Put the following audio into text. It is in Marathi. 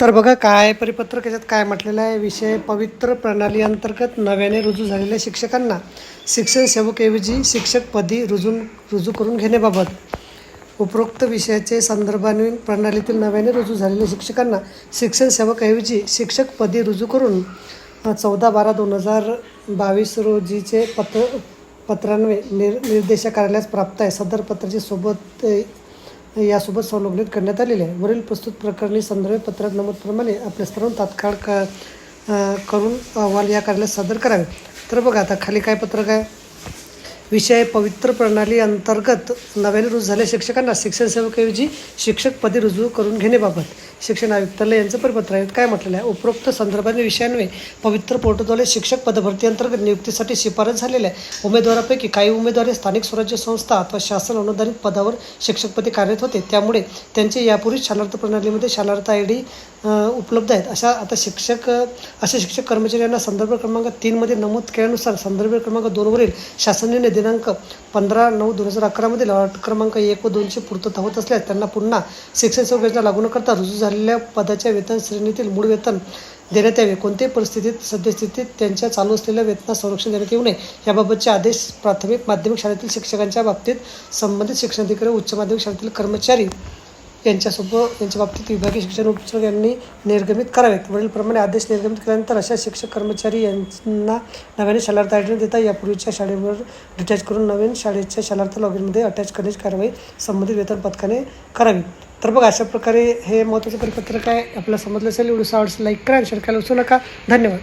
तर बघा काय परिपत्रक याच्यात काय म्हटलेलं आहे? विषय पवित्र प्रणाली अंतर्गत नव्याने रुजू झालेल्या शिक्षकांना शिक्षण सेवकऐवजी शिक्षकपदी रुजून रुजू करून घेण्याबाबत उपरोक्त विषयाचे संदर्भान्वयीन प्रणालीतील नव्याने रुजू झालेल्या शिक्षकांना शिक्षण सेवकऐवजी शिक्षकपदी रुजू करून चौदा बारा दोन हजार बावीस रोजीचे पत्र पत्रान्वे निर निर्देशक कार्यालयास प्राप्त आहे. सदर पत्राची सोबत यासोबत संलग्नित करण्यात आलेले आहे. वरील प्रस्तुत प्रकरणी संदर्भ पत्रात नमूदप्रमाणे आपल्या स्तरावरून तात्काळ क करून अहवाल या कार्यालयात सादर करावे. तर बघा आता खाली काय पत्रक आहे? विषय पवित्र प्रणाली अंतर्गत नव्याने रुजू झालेल्या शिक्षकांना शिक्षण सेवकऐवजी शिक्षकपदी रुजू करून घेण्याबाबत शिक्षण आयुक्तालय यांचं परिपत्र आहे. काय म्हटलेलं आहे? उपरोक्त संदर्भाने विषयांवे पवित्र पोर्टलद्वारे शिक्षक पदभरती अंतर्गत नियुक्तीसाठी शिफारस झालेल्या उमेदवारापैकी काही उमेदवार हे स्थानिक स्वराज्य संस्था अथवा शासन अनुदानित पदावर शिक्षकपदी कार्यरत होते. त्यामुळे त्यांचे यापूर्वी शालार्थ प्रणालीमध्ये शालार्थ आय डी उपलब्ध आहेत. अशा आता शिक्षक अशा शिक्षक कर्मचाऱ्यांना संदर्भ क्रमांक तीनमध्ये नमूद केल्यानुसार संदर्भ क्रमांक दोनवरील शासनाने दिनांक पंधरा नऊ दोन हजार अकरामधील लॉट क्रमांक एक व दोनशे पूर्तता होत असल्यास त्यांना पुन्हा शिक्षण सेवा योजना लागू न करता रुजू झालेल्या पदाच्या वेतन श्रेणीतील मूळ वेतन देण्यात यावे. कोणत्याही परिस्थितीत सद्यस्थितीत त्यांच्या चालू असलेल्या वेतनास संरक्षण देण्यात येऊ नये. याबाबतचे आदेश प्राथमिक माध्यमिक शाळेतील शिक्षकांच्या बाबतीत संबंधित शिक्षणाधिकारी उच्च माध्यमिक शाळेतील कर्मचारी यांच्यासोबत यांच्या बाबतीत विभागीय शिक्षण उपचार यांनी निर्गमित करावेत. वरीलप्रमाणे आदेश निर्गमित केल्यानंतर अशा शिक्षक कर्मचारी यांना नव्याने शालार्थ आय डी देता यापूर्वीच्या शाळेवर डिटॅच करून नवीन शाळेच्या शालार्थ लॉगिनमध्ये अटॅच करण्याची कारवाई संबंधित वेतन पथकाने करावी. तर बघा अशा प्रकारे हे महत्त्वाचं परिपत्रक आहे. आपल्याला समजलं असेल एवढं आवडचं लाईक करा आणि शेअर करायला विसरू नका. धन्यवाद.